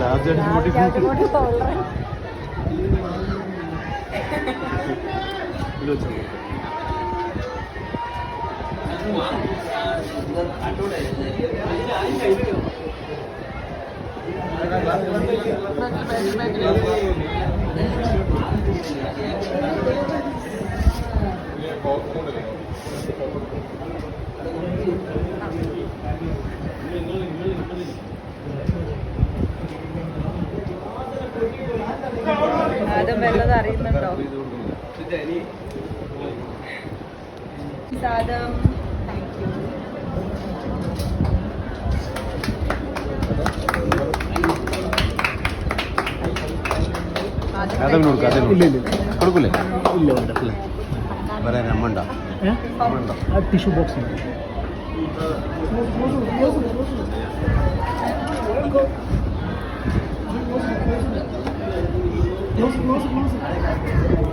Last അടിച്ച് പൊട്ടി ഇത് വെച്ചോ. ആദ്യം വല്ലതും അറിയുന്നുണ്ടോ? സാദം താങ്ക് യു അതവന് കൊടുക്ക അതവന് ഇല്ല ഇല്ല. കൊടുക്കൂലേ ഇല്ല വേണ്ട ടിഷ്യൂ ബോക്സ് ഉണ്ടോ അമ്മ ഉണ്ടോ ആ ടിഷ്യൂ ബോക്സ് ആ